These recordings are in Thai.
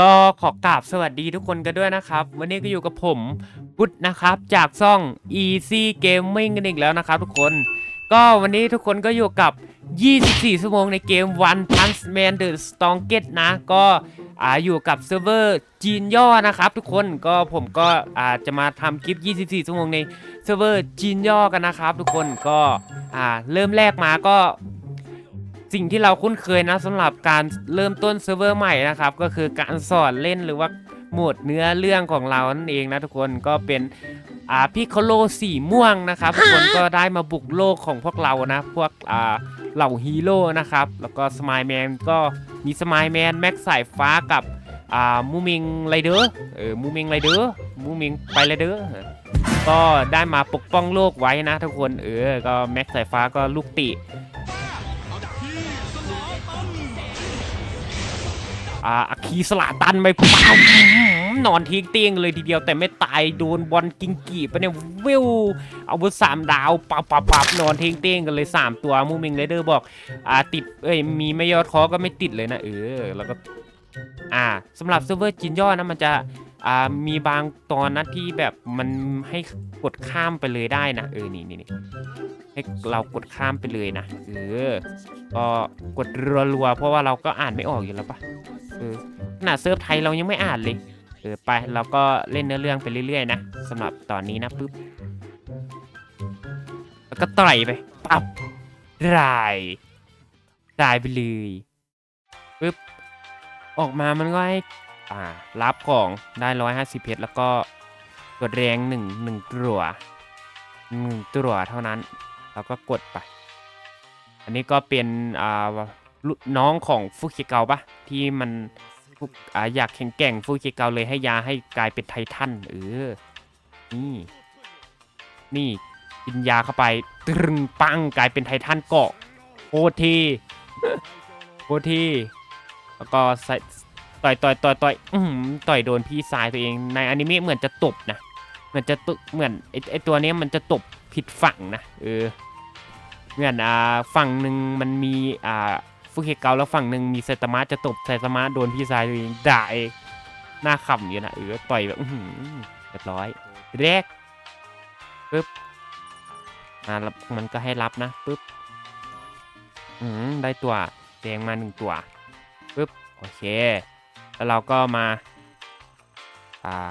ก็ขอกราบสวัสดีทุกคนกันด้วยนะครับ วันนี้ก็อยู่กับผมพุทธนะครับ จากซ่อง Easy Gaming กันอีกแล้วนะครับทุกคน ก็วันนี้ทุกคนก็อยู่กับ 24 ชั่วโมงในเกม One Punch Man The Strongest นะ ก็อ่าอยู่กับเซิร์ฟเวอร์จีนย่อนะครับ ทุกคนก็ผมก็อาจจะมาทำคลิป 24 ชั่วโมงในเซิร์ฟเวอร์จีนย่อกันนะครับ ทุกคนก็อ่าเริ่มแรกมาก็ สิ่งที่เราคุ้นเคยนะสำหรับการเริ่มต้นเซิร์ฟเวอร์ใหม่นะครับ ก็คือการสอนเล่นหรือว่าหมดเนื้อเรื่องของเรานั่นเองนะทุกคนก็เป็นอ่าพิคโลสีม่วงนะครับทุกคนก็ได้มาบุกโลกของพวกเรานะ พวกอ่าเหล่าฮีโร่นะครับ แล้วก็สมายแมนก็มีสมายแมนแม็กสายฟ้ากับอ่ามูมิงไรเดอร์เออมูมิงไรเดอร์มูมิงไปไรเดอร์ก็ได้มาปกป้องโลกไว้นะทุกคนเออก็แม็กสายฟ้าก็ลูกติ อ่าอคีสลาตันไปเปล่าอื้อหือนอนทิ้งเตียงเลยทีเดียวแต่ไม่ตายโดนบอลกิงกีไปเนี่ยวิวอาวุธสามดาวปับปับปับนอนทิ้งเตียงกันเลยสามตัวมูมิงเลเดอร์บอกอ่าติดเอ้ยมีไม่ยอดคอก็ไม่ติดเลยนะเออแล้วก็อ่าสำหรับเซิร์ฟเวอร์จินย่อนะมันจะอ่ามีบางตอนนะที่แบบมันให้กดข้ามไปเลยได้นะเออนี่นี่ให้เรากดข้ามไปเลยนะเออก็กดรัวๆเพราะว่าเราก็อ่านไม่ออกอยู่แล้วปะ ออขนาดเซิร์ฟไทยเรายังไม่อ่านเลยเออไปเราก็เล่นเนื้อเรื่องไปเรื่อยๆนะสำหรับตอนนี้นะปุ๊บแล้วก็ต่อยไปปับรายรายไปเลยปุ๊บออกมามันก็ให้อ่ารับของได้ร้อยห้าสิบเพชรแล้วก็กดแรงหนึ่งหนึ่งตัวหนึ่งตัวเท่านั้น แล้วก็กดไป อันนี้ก็เป็นอ่า น้องของฟูเคเกาปะที่มันออยากแข็งแกร่งฟูเคเกาเลยให้ยาให้กลายเป็นไททันเออนี่นี่กินยาเข้าไปตรึงปังกลายเป็นไททันเกาะโคตรเทีโคตรเทีแล้วก็ใส่ต่อยต่อยต่อยต่อยอือหือต่อยโดนพี่ชายตัวเองในอนิเมะเหมือนจะตบนะเหมือนจะตเหมือนไอไอตัวนี้มันจะตบผิดฝั่งนะเออเหมือนอ่าฝั่งหนึ่งมันมีอ่า ฟุกเคเกาแล้วฝั่งหนึ่งมีไซตามะจะตบไซตามะโดนพี่ชายตัวเองด่าเองหน้าขำอยู่นะเออต่อยแบบอื้อหือเรียบร้อยแรกปึ๊บอ่าแล้วมันก็ให้รับนะปึ๊บอืมได้ตัวแดงมาหนึ่งตัวปึ๊บโอเค แล้วเราก็มาอ่า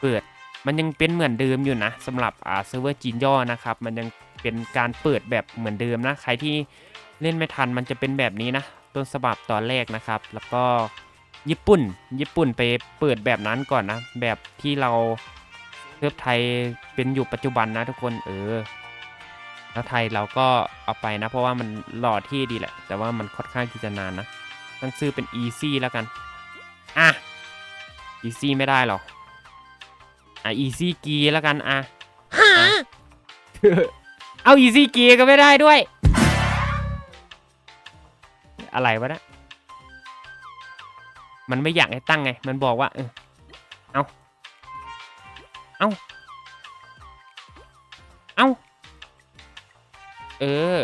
เปิดมันยังเป็นเหมือนเดิมอยู่นะสำหรับอ่าเซิร์ฟเวอร์จีนย่อนะครับ มันยังเป็นการเปิดแบบเหมือนเดิมนะ ใครที่ เล่นไม่ทันมันจะเป็นแบบนี้นะต้นฉบับตอนแรกนะครับ แล้วก็ญี่ปุ่น ญี่ปุ่นไปเปิดแบบนั้นก่อนนะ แบบที่เราเซิร์ฟไทยเป็นอยู่ปัจจุบันนะทุกคนเออแล้วไทยเราก็เอาไปนะ เพราะว่ามันหล่อที่ดีแหละ แต่ว่ามันค่อนข้างที่จะนานนะต้องซื้อเป็น easy แล้วกัน อะ easy ไม่ได้หรอกอะ easy กีแล้วกันอะอะเอา easy กีก็ไม่ได้ด้วย อะไรวะนะมันไม่อยากให้ตั้งไง มันบอกว่า เออเอาเอาเอาเออ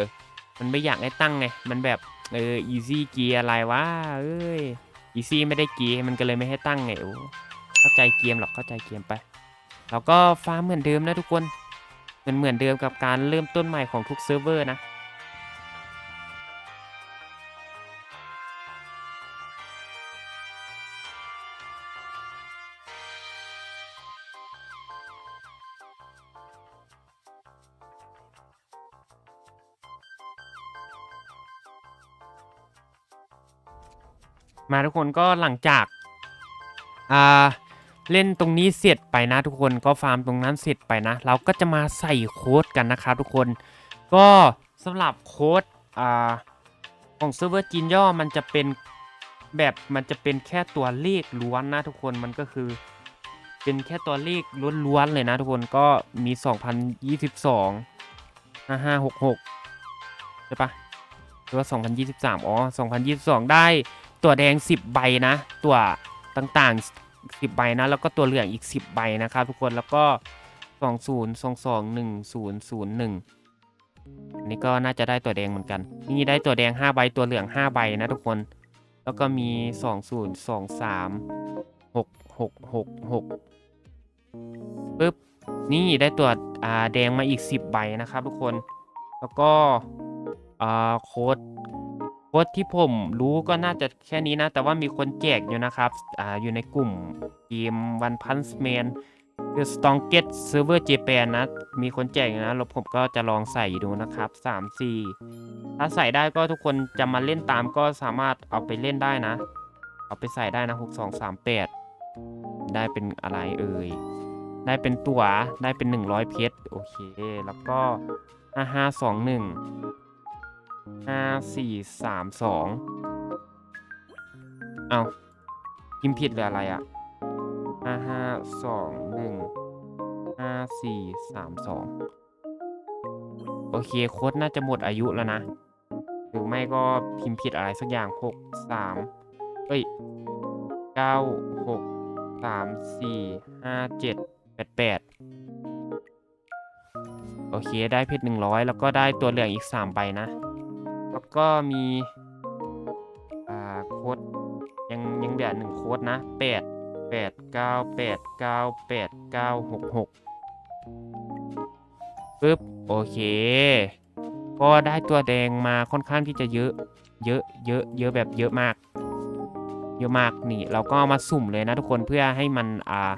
มันไม่อยากให้ตั้งไง มันแบบ เออ easy กียอะไรวะ เอ้ย easy ไม่ได้เกียมันก็เลยไม่ให้ตั้งไงโอ้เข้าใจเกมหรอก เข้าใจเกมไป แล้วก็ฟาร์มเหมือนเดิมนะทุกคนมันเหมือนเดิมกับการเริ่มต้นใหม่ของทุกเซิร์ฟเวอร์นะ มาทุกคนก็หลังจากอ่าเล่นตรงนี้เสร็จไปนะทุกคนก็ฟาร์มตรงนั้นเสร็จไปนะ เราก็จะมาใส่โค้ดกันนะครับทุกคนก็สำหรับโค้ดอ่าของเซิร์ฟเวอร์จีนย่อมันจะเป็นแบบมันจะเป็นแค่ตัวเลขล้วนนะทุกคนมันก็คือ เป็นแค่ตัวเลขล้วนๆเลยนะทุกคนก็มี 2022 5566ใช่ปะหรือว่า 2023 อ๋อ 2022 ได้ ตัวแดง 10 ใบนะ ตัวต่างๆ 10 ใบนะ แล้วก็ตัวเหลืองอีก 10 ใบนะครับทุกคนแล้วก็ 20 22 1001 อันนี้ก็น่าจะได้ตัวแดงเหมือนกัน นี่ได้ตัวแดง 5 ใบตัวเหลือง 5 ใบนะทุกคน แล้วก็มีสองศูนย์สองสามหกหกหกหกปึ๊บนี่ได้ตัวแดงมาอีก 10 ใบนะครับทุกคน แล้วก็โค้ด โค้ดที่ผมรู้ก็น่าจะแค่นี้นะ แต่ว่ามีคนแจกอยู่นะครับ อ่า อยู่ในกลุ่มเกม One Punch Man The Strongest Server Japan นนะ มีคนแจกนะแล้วผมก็จะลองใส่ดูนะครับ 3 4 ถ้าใส่ได้ก็ทุกคนจะมาเล่นตามก็สามารถเอาไปเล่นได้นะ เอาไปใส่ได้นะ 6 2 3 8 ได้เป็นอะไรเอ่ย ได้เป็นตัว ได้เป็น 100 เพชร โอเค แล้วก็ 5521 5432เอาพิมพ์ผิดหรืออะไรอะ5521 5432โอเคโค้ดน่าจะหมดอายุแล้วนะ หรือไม่ก็พิมพ์ผิดอะไรสักอย่าง6 3เอ้ย9 6 3 4 5 7แปดแปดโอเค ได้เพชรหนึ่งร้อยแล้วก็ได้ตัวเหลืองอีกสามใบนะ ก็มีอ่าโค้ดยังยังเหลือหนึ่งโค้ดนะแปดแปดเก้าแปดเก้าแปดเก้าหกหกปึ๊บโอเคก็ได้ตัวแดงมาค่อนข้างที่จะเยอะเยอะเยอะเยอะแบบเยอะมาก เยอะมากนี่เราก็ามาสุ่มเลยนะทุกคนเพื่อให้มันอ่า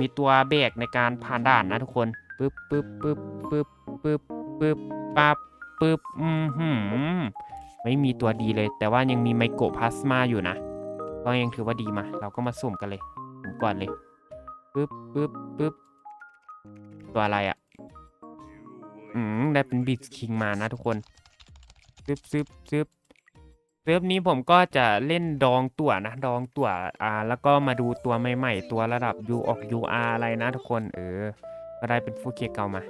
มีตัวเบรกในการผ่านด่านนะทุกคนปึ๊บปึ๊บปึ๊บปึ๊บปึ๊บปึ๊บปั๊บ ปึ๊บอืมหืมไม่มีตัวดีเลย แต่ว่ายังมีไมโกรพลาสมาอยู่นะก็ยังถือว่าดีมา เราก็มาสุ่มกันเลยสุ่มก่อนเลยปึ๊บปึ๊บปึ๊บตัวอะไรอะ อืมได้เป็นบิดคิงมานะทุกคนซึบซึบซึบเซิร์ฟนี้ผมก็จะเล่นดองตั๋วนะ ดองตั๋วอ่า แล้วก็มาดูตัวใหม่ๆ ตัวระดับ U ออก UR อะไรนะทุกคน เออ ก็ได้เป็นฟูเกียเก่ามา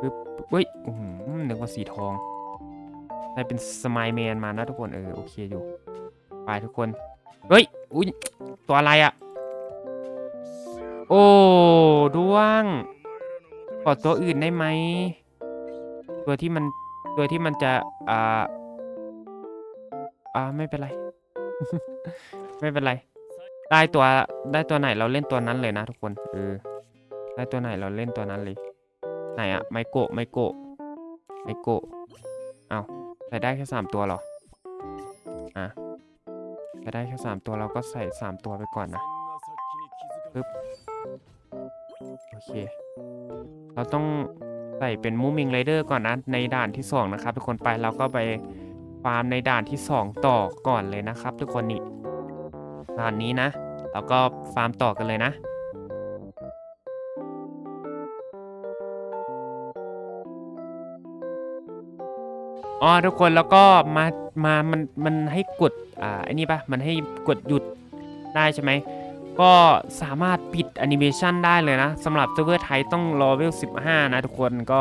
ปึ๊บเฮ้ยอื้อหือนึกว่าสีทองได้เป็นสมายแมนมานะทุกคนเออโอเคอยู่ ไปทุกคน เฮ้ย อุ้ยตัวอะไรอะโอ้ด้วงขอตัวอื่นได้ไหม ตัวที่มันตัวที่มันจะอ่าอ่าไม่เป็นไร ไม่เป็นไร ได้ตัวได้ตัวไหนเราเล่นตัวนั้นเลยนะทุกคนเออได้ตัวไหนเราเล่นตัวนั้นเลย ไหนอะไมโกะไมโกะไมโกะเอาใส่ได้แค่สามตัวหรอ อะใส่ได้แค่สามตัวเราก็ใส่สามตัวไปก่อนนะปึ๊บโอเค เราต้องใส่เป็นมูมิงไรเดอร์ก่อนนะ ในด่านที่สองนะครับ ทุกคนไปเราก็ไปฟาร์มในด่านที่สองต่อก่อนเลยนะครับ ทุกคนนี่ด่านนี้นะ เราก็ฟาร์มต่อกันเลยนะ อ๋อทุกคนแล้วก็มามามันมันให้กดอ่าไอ้นี่ปะมันให้กดหยุดได้ใช่ไหมก็สามารถปิดแอนิเมชันได้เลยนะสำหรับเซิร์ฟเวอร์ไทยต้องรอเวล 15 นะทุกคนก็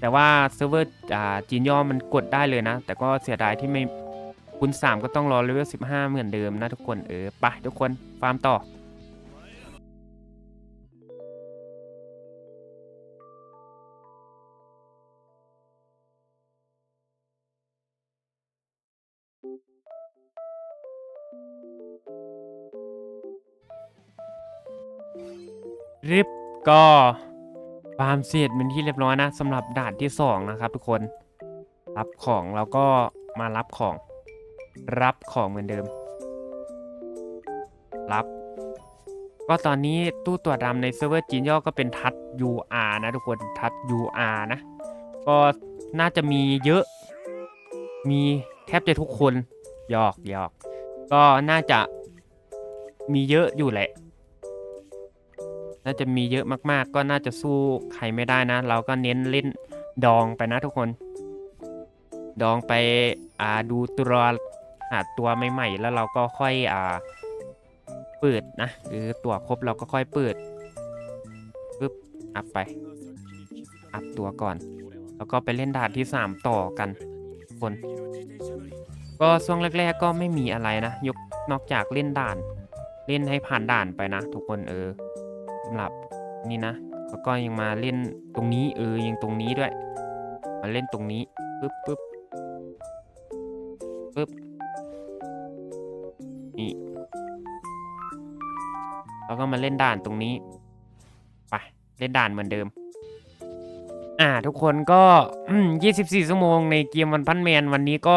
แต่ว่าเซิร์ฟเวอร์จีนย่อมันกดได้เลยนะ แต่ก็เสียดายที่ไม่คูณ3 ก็ต้องรอเลเวล 15 เหมือนเดิมนะทุกคนเออไปทุกคนฟาร์มต่อ ริบก็ฟาร์มเสร็จเป็นที่เรียบร้อยนะสำหรับด่านที่สองนะครับทุกคนรับของแล้วก็มารับของ รับของเหมือนเดิม รับ ก็ตอนนี้ตู้ตัวดำในเซิร์ฟเวอร์จีนย่อก็เป็นทัด UR นะทุกคนทัด UR นะ ก็น่าจะมีเยอะ มีแทบจะทุกคนหยอกหยอก ก็น่าจะมีเยอะอยู่แหละ น่าจะมีเยอะมากๆ ก็น่าจะสู้ใครไม่ได้นะ เราก็เน้นเล่นดองไปนะทุกคน ดองไปอ่าดูตัวหาตัวใหม่ๆ แล้วเราก็ค่อยอ่าเปิดนะหรือตัวครบเราก็ค่อยเปิดปึ๊บอัพไป อัพตัวก่อน แล้วก็ไปเล่นด่านที่ 3 ต่อกันทุกคน ก็ช่วงแรก ๆ ก็ไม่มีอะไรนะ ยกนอกจากเล่นด่าน เล่นให้ผ่านด่านไปนะ ทุกคนเออำหรับนี่นะแล้วก็ยังมาเล่นตรงนี้เออยังตรงนี้ด้วย มาเล่นตรงนี้ปึ๊บปึ๊บปึ๊บนี่แล้วก็มาเล่นด่านตรงนี้ไปเล่นด่านเหมือนเดิม อ่าทุกคนก็อืม24 ชั่วโมงในเกมวันพันแมนวันนี้ก็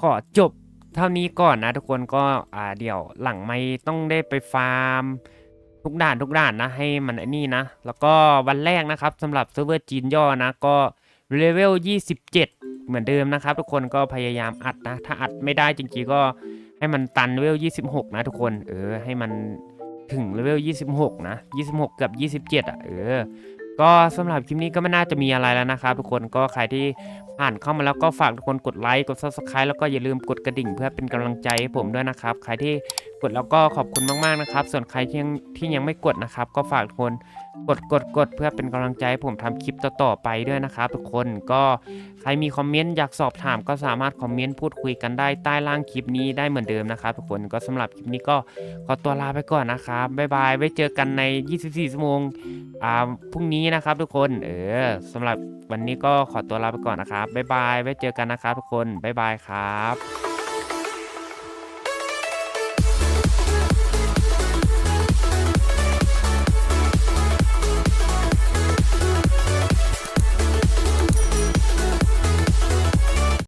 ขอจบเท่านี้ก่อนนะทุกคนก็อ่าเดี๋ยวหลังไม่ต้องได้ไปฟาร์ม ทุกด่านทุกด่านนะ ให้มันไอ้นี่นะ แล้วก็วันแรกนะครับสำหรับเซิร์ฟเวอร์จีนย่อนะ ก็เลเวล 27 เหมือนเดิมนะครับ ทุกคนก็พยายามอัดนะ ถ้าอัดไม่ได้จริงๆก็ให้มันตันเลเวล 26 นะทุกคน เออ ให้มันถึงเลเวล 26 นะ 26 กับ 27 อะ เออ ก็สำหรับคลิปนี้ก็ไม่น่าจะมีอะไรแล้วนะครับทุกคน ก็ใครที่ผ่านเข้ามาแล้วก็ฝากทุกคนกดไลค์ กด subscribe แล้วก็อย่าลืมกดกระดิ่งเพื่อเป็นกำลังใจให้ผมด้วยนะครับ ใครที่ กดแล้วก็ขอบคุณมากๆนะครับ ส่วนใครที่ยังที่ยังไม่กดนะครับ ก็ฝากทุกคนกดกดกดเพื่อเป็นกำลังใจให้ผมทำคลิปต่อๆไปด้วยนะครับ ทุกคนก็ใครมีคอมเมนต์อยากสอบถามก็สามารถคอมเมนต์พูดคุยกันได้ใต้ล่างคลิปนี้ได้เหมือนเดิมนะครับทุกคนก็สำหรับคลิปนี้ก็ขอตัวลาไปก่อนนะครับบ๊ายบายไว้เจอกันใน 24 ชั่วโมงอ่าพรุ่งนี้นะครับ ทุกคนเออสำหรับวันนี้ก็ขอตัวลาไปก่อนนะครับบ๊ายบายไว้เจอกันนะครับทุกคนบ๊ายบายครับ